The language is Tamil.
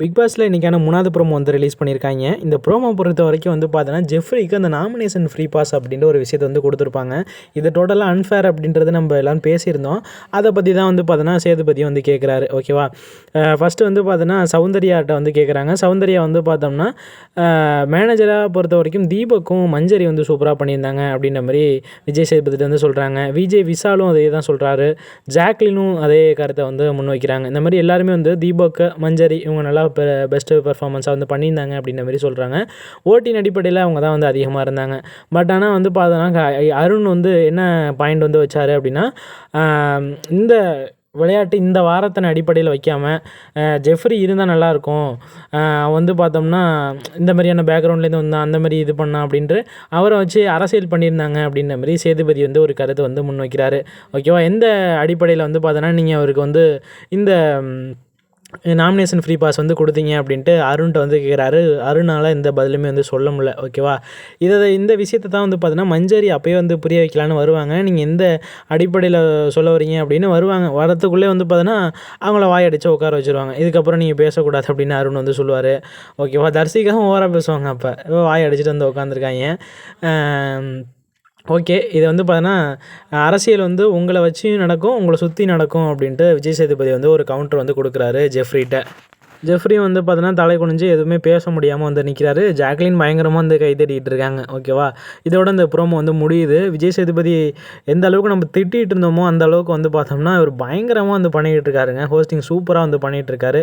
பிக் பாஸில் இன்றைக்கான மூணாவது ப்ரோமோ வந்து ரிலீஸ் பண்ணியிருக்காங்க. இந்த ப்ரோமோ பொறுத்த வரைக்கும் வந்து பார்த்தோன்னா ஜெஃப்ரிக்கு அந்த நாமினேஷன் ஃப்ரீ பாஸ் அப்படின்ற ஒரு விஷயத்தை வந்து கொடுத்துருப்பாங்க. இது டோட்டலாக அன்ஃபேர் அப்படின்றது நம்ம எல்லாம் பேசியிருந்தோம். அதை பற்றி தான் வந்து பார்த்தோன்னா சேதுபதி வந்து கேட்குறாரு ஓகேவா ஃபஸ்ட்டு வந்து பார்த்தோன்னா சௌந்தர்யாட்ட வந்து கேட்குறாங்க சௌந்தர்யா வந்து பார்த்தோம்னா மேனேஜராக பொறுத்த வரைக்கும் தீபக்கும் மஞ்சரி வந்து சூப்பராக பண்ணியிருந்தாங்க அப்படின்ற மாதிரி விஜய் சேதுபதி வந்து சொல்கிறாங்க விஜய் விஷாலும் அதே தான் சொல்கிறாரு ஜாக்லினும் அதே கருத்தை வந்து முன்வைக்கிறாங்க. இந்த மாதிரி எல்லாருமே வந்து தீபக் மஞ்சரி இவங்க நல்லா பெ பெஸ்ட்டு பெர்ஃபார்மன்ஸாக வந்து பண்ணியிருந்தாங்க அப்படின்ற மாதிரி சொல்கிறாங்க ஓட்டின் அடிப்படையில் அவங்க தான் வந்து அதிகமாக இருந்தாங்க. பட் ஆனால் வந்து பார்த்தோன்னா அருண் வந்து என்ன பாயிண்ட் வந்து வச்சார் அப்படின்னா இந்த விளையாட்டு இந்த வாரத்தின் அடிப்படையில் வைக்காமல் ஜெஃப்ரி இருந்தால் நல்லாயிருக்கும் வந்து பார்த்தோம்னா இந்த மாதிரியான பேக்ரவுண்ட்லேருந்து வந்தான் அந்த மாதிரி இது பண்ணான் அப்படின்ட்டு அவரை வச்சு அரசியல் பண்ணியிருந்தாங்க அப்படின்ற மாதிரி சேதுபதி வந்து ஒரு கருத்தை வந்து முன்வைக்கிறாரு. ஓகேவா? எந்த அடிப்படையில் வந்து பார்த்தோன்னா நீங்கள் அவருக்கு வந்து இந்த நாமினேஷன் ஃப்ரீ பாஸ் வந்து கொடுத்தீங்க அப்படின்ட்டு அருண்கிட்ட வந்து கேட்குறாரு அருணால் எந்த பதிலுமே வந்து சொல்ல முடியல. ஓகேவா இதை இந்த விஷயத்தை தான் வந்து பார்த்தீங்கன்னா மஞ்சரி அப்போயே வந்து புரிய வைக்கலான்னு வருவாங்க. நீங்கள் எந்த அடிப்படையில் சொல்ல வரீங்க அப்படின்னு வருவாங்க. வரத்துக்குள்ளே வந்து பார்த்தீங்கன்னா அவங்கள வாயடிச்சு உட்கார வச்சுருவாங்க. இதுக்கப்புறம் நீங்கள் பேசக்கூடாது அப்படின்னு அருண் வந்து சொல்லுவார். ஓகேவா தர்சிகாவும் ஓவராக பேசுவாங்க அப்போ. வாய் அடிச்சுட்டு வந்து உட்காந்துருக்காங்க ஓகே இது வந்து பார்த்தோன்னா அரசியல் வந்து உங்களை வச்சியும் நடக்கும் உங்களை சுற்றி நடக்கும் அப்படின்ட்டு விஜய் சேதுபதி வந்து ஒரு கவுண்டர் வந்து கொடுக்குறாரு ஜெஃப்ரிட்ட. ஜெஃப்ரி வந்து பார்த்தோன்னா தலை குனிஞ்சு எதுவுமே பேச முடியாமல் வந்து நிற்கிறாரு ஜாக்லின் பயங்கரமாக வந்து கைதட்டிகிட்டு இருக்காங்க ஓகேவா இதோட இந்த ப்ரோமோ வந்து முடியுது. விஜய் சேதுபதி எந்த அளவுக்கு நம்ம திட்டிகிட்டு இருந்தோமோ அந்த அளவுக்கு வந்து பார்த்தோம்னா இவர் பயங்கரமாக வந்து பண்ணிக்கிட்டு இருக்காருங்க. ஹோஸ்டிங் சூப்பராக வந்து பண்ணிகிட்டு இருக்காரு.